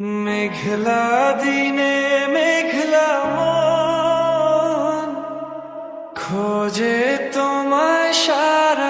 মেঘলা দিনে মেঘলা মন খোঁজে তোমায় সারাক্ষণ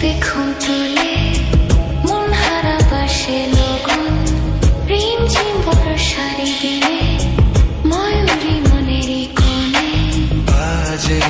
টিপে ঘুম চলে, মন হারা বাসে লগন, প্রেম ঝিম বড় শাড়ি দিলে ময়ূরী মনেরই কোণে। বাজে